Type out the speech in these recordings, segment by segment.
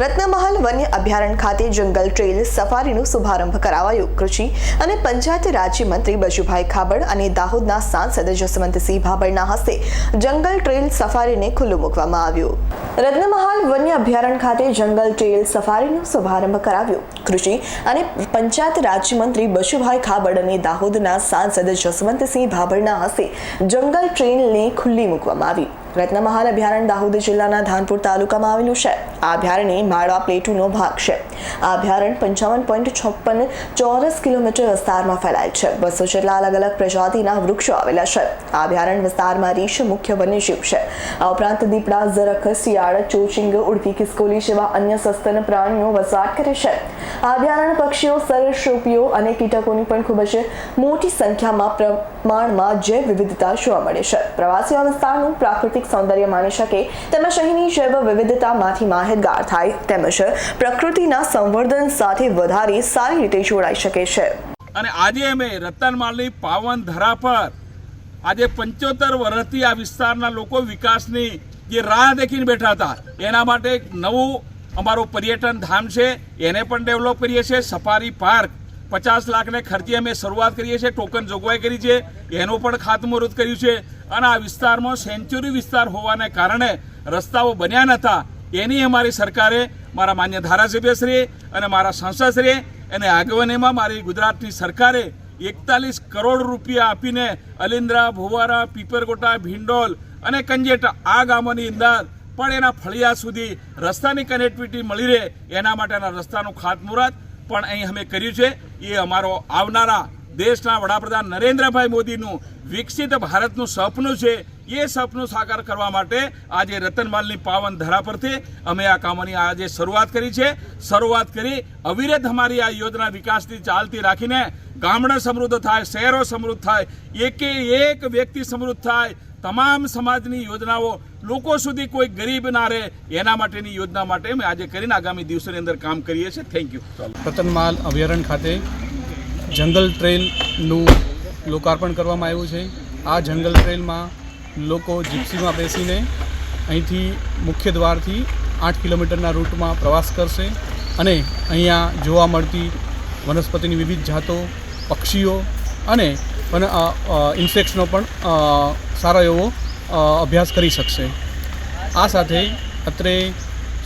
રત્નમહાલ વન્ય અભયારણ્ય ખાતે જંગલ ટ્રેલ સફારીનો શુભારંભ કરાવાયો. કૃષિ અને પંચાયત રાજ્યમંત્રી બચુભાઈ ખાબડ અને દાહોદના સાંસદ જસવંતસિંહ ભાભડના હસ્તે જંગલ ટ્રેલ સફારીને ખુલ્લું મૂકવામાં આવ્યું. રત્નમહાલ વન્ય અભયારણ્ય ખાતે જંગલ ટ્રેલ સફારીનો શુભારંભ કરાવ્યો. કૃષિ અને પંચાયત રાજ્યમંત્રી બશુભાઈ ખાબડ અને દાહોદના સાંસદ જસવંતસિંહ ભાભડના હસ્તે જંગલ ટ્રેલને ખુલ્લી મૂકવામાં આવી. રત્નમહાલ અભયારણ્ય દાહોદ જિલ્લાના ધાનપુર તાલુકામાં આવેલું છે. આ અભયારણ્ય માળવા પ્લેટુનો ભાગ છે. આ અભયારણ્ય પંચાવન પોઈન્ટ છપ્પન ચોરસ કિલોમીટર વિસ્તારમાં ફેલાય છે. બસો જેટલા અલગ અલગ પ્રજાતિના વૃક્ષો આવેલા છે. આ અભયારણ્ય વિસ્તારમાં રીછ મુખ્ય વન્યજીવ છે. આ ઉપરાંત દીપડા ઝરખ શિયાળ ચોચિંગ ઉડતી ખિસકોલી જેવા અન્ય સસ્તન પ્રાણીઓ વસવાટ કરે છે. આ અભયારણ્ય અને કીટકોની પણ ખૂબ જ મોટી સંખ્યામાં પ્રમાણમાં જૈવ વિવિધતા જોવા મળે છે. પ્રવાસીઓ વિસ્તારનું પ્રાકૃતિક સૌંદર્ય માણી શકે તેમજ અહીંની જૈવ વિવિધતામાંથી માહિતગાર થાય તેમજ પ્રકૃતિના સંવર્ધન સાથે વધારે સારી રીતે જોડાઈ શકે છે. અને આજે અમે રતનમાલની પાવન ધરા પર આજે પંચોતેર વર્ષથી આ વિસ્તારના લોકો વિકાસની જે રાહ દેખીને બેઠા હતા, એના માટે એક નવું અમારું પર્યટન ધામ છે, એને પણ ડેવલપ કરીએ છીએ. સફારી પાર્ક પચાસ લાખને ખર્ચે અમે શરૂઆત કરીએ છીએ ટોકન જોગવાઈ કરી છે, એનું પણ ખાતમુહૂર્ત કર્યું છે. અને આ વિસ્તારમાં સેન્ચુરી વિસ્તાર હોવાને કારણે રસ્તાઓ બન્યા નહોતા એની અમારી સરકારે, મારા માન્ય ધારાસભ્યશ્રી અને મારા સાંસદશ્રી અને આગેવાનીમાં મારી ગુજરાતની સરકારે એકતાલીસ કરોડ રૂપિયા આપીને અલિન્દ્રા ભુવારા, પીપરગોટા, ભીંડોલ અને કંજેટ આ ગામોની અંદર પણ એના ફળિયા સુધી રસ્તાની કનેક્ટિવિટી મળી રહે એના માટેના રસ્તાનું ખાતમુહૂર્ત પણ અહીં અમે કર્યું છે. એ અમારો આવનારા દેશના વડાપ્રધાન નરેન્દ્રભાઈ મોદીનું વિકસિત ભારતનું સપનું છે. એ સપનું સાકાર કરવા માટે આજે રતનમાલની પાવન ધરા પરથી અમે આ કામોની આજે શરૂઆત કરી છે. શરૂઆત કરી અવિરત અમારી આ યોજના વિકાસથી ચાલતી રાખીને ગામડા સમૃદ્ધ થાય, શહેરો સમૃદ્ધ થાય, એકે એક વ્યક્તિ સમૃદ્ધ થાય તમામ સમાજની યોજનાઓ લોકો સુધી કોઈ ગરીબ ના રહે એના માટેની યોજના માટે અમે આજે કરીને આગામી દિવસોની અંદર કામ કરીએ છીએ. થેન્ક યુ રતનમાલ અભયારણ્ય ખાતે જંગલ ટ્રેલનું લોકાર્પણ કરવામાં આવ્યું છે. આ જંગલ ટ્રેલમાં લોકો જીપ્સીમાં બેસીને અહીંથી મુખ્ય દ્વારથી આઠ કિલોમીટરના રૂટમાં પ્રવાસ કરશે અને અહીંયા જોવા મળતી વનસ્પતિની વિવિધ જાતો, પક્ષીઓ અને પણ ઇન્સેક્ટ્સનો પણ સારો એવો અભ્યાસ કરી શકશે. આ સાથે અત્રે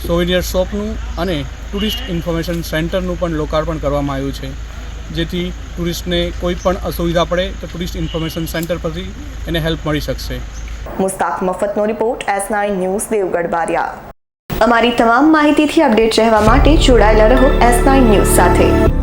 સોવિનિયર શોપનું અને ટુરિસ્ટ ઇન્ફોર્મેશન સેન્ટરનું પણ લોકાર્પણ કરવામાં આવ્યું છે. જેથી ટુરિસ્ટને કોઈ પણ અસુવિધા પડે તો ટુરિસ્ટ ઇન્ફોર્મેશન સેન્ટર પરથી એને હેલ્પ મળી શકશે. Mushtaq મફતનો report S nine news Devgadh, Baria. અમારી તમામ માહિતીથી અપડેટ રહેવા માટે જોડાયેલા રહો એસ નાઇન ન્યૂઝ સાથે.